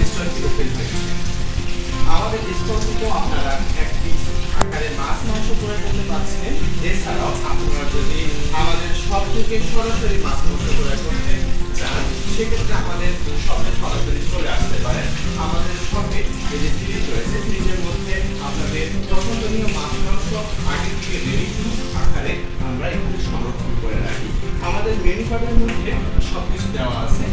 আপনাদের রেস্টুরেন্টটি ওপেন হয়েছে আমাদের ডিসকাউন্ট কিন্তু আপনারা এক পিস আকারে মাছ, মাংস করে করতে পারছেন। এছাড়াও আপনারা যদি আমাদের সব থেকে সরাসরি মাছ, মাংস করে করতে চান, সেক্ষেত্রে আমাদের শপে সরাসরি চলে আসতে পারেন। আমাদের শপে এই যে ফ্রিজ রয়েছে ফ্রিজের মধ্যে আপনাদের পছন্দনীয় মাছ, মাংস আগের থেকে রেডি আকারে আমরা একটু সংরক্ষণ করে রাখি। আমাদের মেনু কার্ডের মধ্যে সব কিছু দেওয়া আছে।